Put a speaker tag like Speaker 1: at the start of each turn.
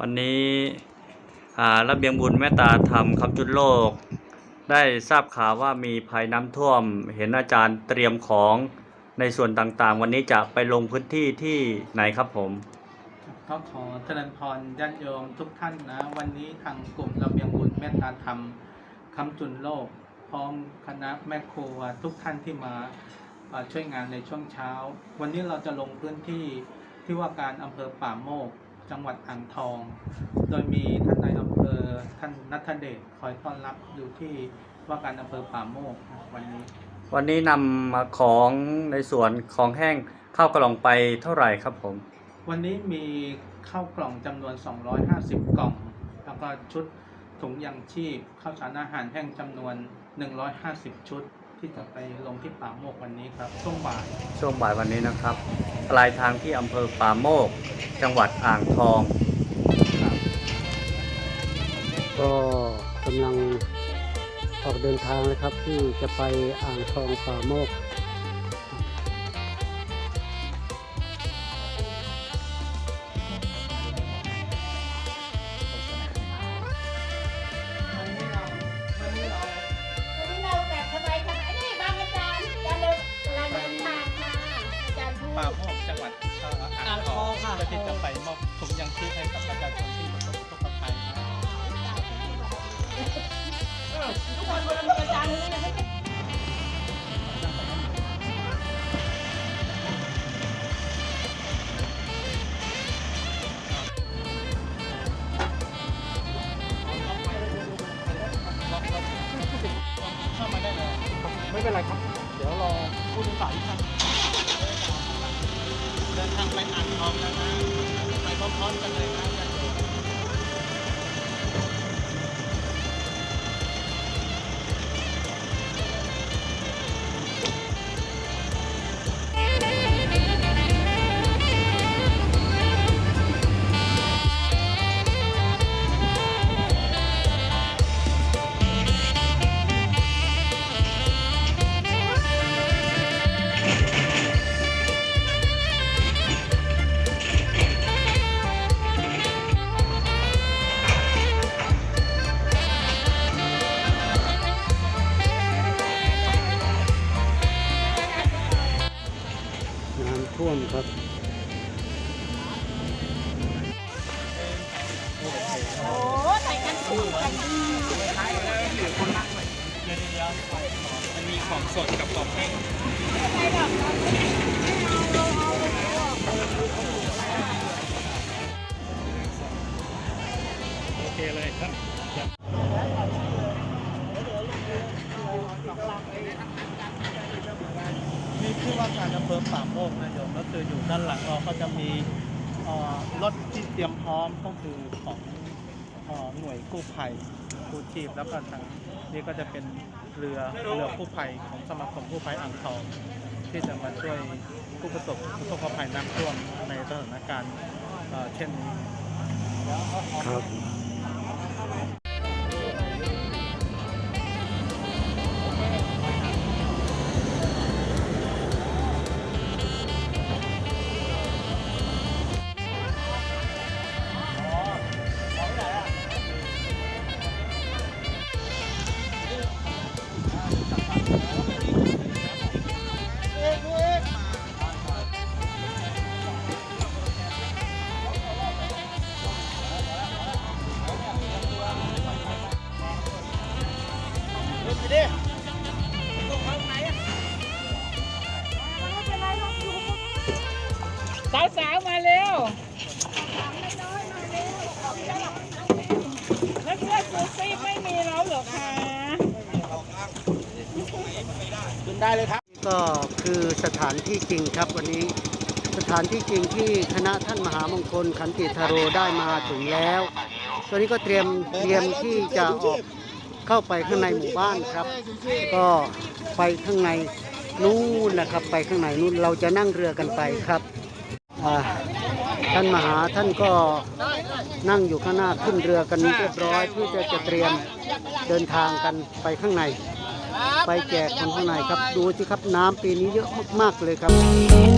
Speaker 1: วันนี้อาระเบียงบุญแม่ตาธรรมคำจุดโลก ได้ทราบข่าวว่ามีภัยน้ำท่วม เห็นอาจารย์เตรียมของในส่วนต่างๆ วันนี้จะไปลงพื้นที่ที่ไหนครับผม
Speaker 2: ก็ขอเจริญพรญาติโยมทุกท่านนะ วันนี้ทางกลุ่มระเบียงบุญเมตตาธรรมคำจุนโลก พร้อมคณะแม่ครัวทุกท่านที่มาช่วยงานในช่วงเช้า วันนี้เราจะลงพื้นที่ที่ว่าการอำเภอป่าโมก จังหวัดอ่างทอง โดยมีท่านนายอำเภอท่านนัทเดชคอยต้อนรับอยู่ที่ว่าการอำเภอป่าโมกนะวันนี้
Speaker 1: วันนี้นำมาของในส่วนของแห้งข้าวกล่องไปเท่าไหร่ครับผม
Speaker 2: วันนี้มีข้าวกล่องจำนวน 250 กล่อง แล้วก็ชุดถุงยางชีพข้าวสารอาหารแห้งจำนวน 150 ชุดที่จะไปลงที่ป่าโมกวันนี้ครับช่วงบ่าย
Speaker 1: ช่วงบ่ายวันนี้นะครับ ปลายทางที่อำเภอป่าโมก จังหวัดอ่างทอง
Speaker 3: ก็กำลังออกเดินทางนะครับที่จะไปอ่างทองป่าโมก
Speaker 4: ที่จะ
Speaker 2: ไปมอบถุงยางชีพให้กับประชาชนที่ประสบอุทกภัยนะ
Speaker 4: ทุกคนบนอาจารย์เลยนะ
Speaker 2: เข้ามาได้เลยไม่เป็นไรครับ เดี๋ยวรอผู้โดยสารท่านเดินทางไปอ่างทองนะ
Speaker 3: ครับ
Speaker 4: โอ้แต่กันคู่กัน
Speaker 2: เดี๋ยวเดี๋ยมันมีของสดกับของแห้ง
Speaker 4: ไปแบบ
Speaker 2: โอเคเลยครับนี่คือ ว่าการอำเภอป่าโมกนะโยมก็คืออยู่ด้านหลังเราก็จะมีรถที่เตรียมพร้อมก็คือของอหน่วยกู้ภัยกู้ชีพแล้วก็ทางนี่ก็จะเป็นเรือเรือกู้ภัยของสมาคมกู้ภัยอ่างทอง ที่จะมาช่วยผู้ประสบอุทกภัยน้ำท่วมในสถานการณ์เช่นนี้
Speaker 3: ครับา
Speaker 5: วสาวๆมาเร็วแล้วเพื่อนซูซี่ไม่มีแล้วเหรอคะ
Speaker 3: ก็คือสถานที่จริงครับวันนี้ สถานที่จริงที่คณะท่านมหามงคลขันติธาโรได้มาถึงแล้วตอนนี้ก็เตรียมเตรียมที่จะออกเข้าไปข้างในหมู่บ้านครับ ก็ไปข้างในนู่นนะครับ ไปข้างในนู่นเราจะนั่งเรือกันไปครับาท่านมหาท่านก็นั่งอยู่ข้างหน้าขึ้นเรือกันเรียบร้อยเพื่อจะจะเตรียมเดินทางกันไปข้างใน ไปแจกคนข้างในครับดูสิครับน้ำปีนี้เยอะมากๆเลยครับ